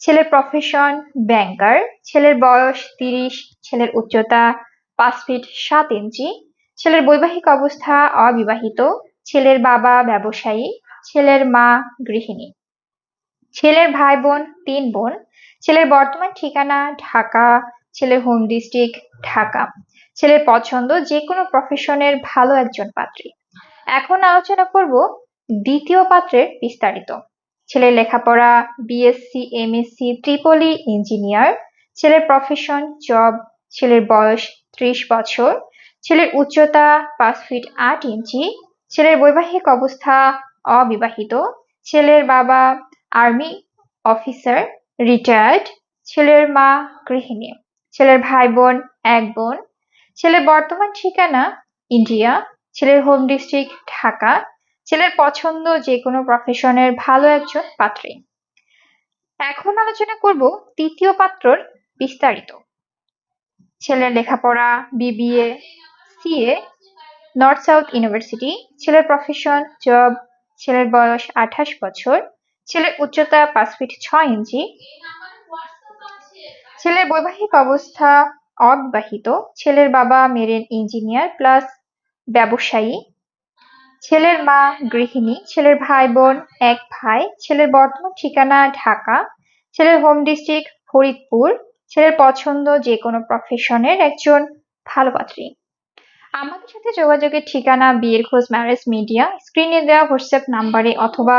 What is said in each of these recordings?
ছেলের profession banker ছেলের বয়স তিরিশ, ছেলের উচ্চতা পাঁচ ফিট সাত ইঞ্চি, ছেলের বৈবাহিক অবস্থা অবিবাহিত, ছেলের বাবা ব্যবসায়ী, ছেলের মা গৃহিণী, ছেলের ভাই বোন তিন বোন, ছেলের বর্তমান ঠিকানা ঢাকা, ছেলের হোম ডিস্ট্রিক্ট ঢাকা, ছেলের পছন্দ যে কোনো প্রফেশনের ভালো একজন পাত্রী। এখন আলোচনা করব দ্বিতীয় পাত্রের বিস্তারিত। ছেলের লেখাপড়া BSc MSc triple E engineer ছেলের প্রফেশন জব ছেলের বয়স ত্রিশ বছর, ছেলের উচ্চতা পাঁচ ফিট আট ইঞ্চি, ছেলের বৈবাহিক অবস্থা অবিবাহিত, ছেলের বাবা আর্মি অফিসার রিটায়ার্ড ছেলের মা গৃহিণী, ছেলের ভাই বোন এক বোন, ছেলের বর্তমান ঠিকানা ইন্ডিয়া ছেলের হোম ডিস্ট্রিক্ট ঢাকা ছেলের পছন্দ যে কোনো প্রফেশনের ভালো একজন পাত্রী। এখন আলোচনা করব তৃতীয় পাত্রর বিস্তারিত। ছেলের লেখাপড়া BBA CA North South University ছেলের প্রফেশন জব ছেলের বয়স আঠাশ বছর, ছেলের উচ্চতা পাঁচ ফিট ছয় ইঞ্চি, ছেলের বৈবাহিক অবস্থা অবিবাহিত, ছেলের বাবা মেরিন ইঞ্জিনিয়ার প্লাস ব্যবসায়ী ছেলের মা গৃহিণী, ছেলের ভাই বোন এক ভাই, ছেলের বর্তমান ঠিকানা ঢাকা, ছেলের হোম ডিস্ট্রিক্ট ফরিদপুর, ছেলের পছন্দ যে কোনো প্রফেশনের একজন ভালো পাত্রী। আমাদের সাথে যোগাযোগের ঠিকানা বিয়ের খোঁজ ম্যারেজ মিডিয়া স্ক্রিনে দেওয়া হোয়াটসঅ্যাপ নাম্বারে অথবা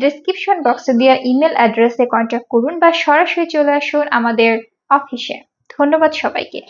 ডিসক্রিপশন বক্সে দেওয়া ইমেল অ্যাড্রেসে কন্ট্যাক্ট করুন বা সরাসরি চলে আসুন আমাদের অফিসে ধন্যবাদ সবাইকে।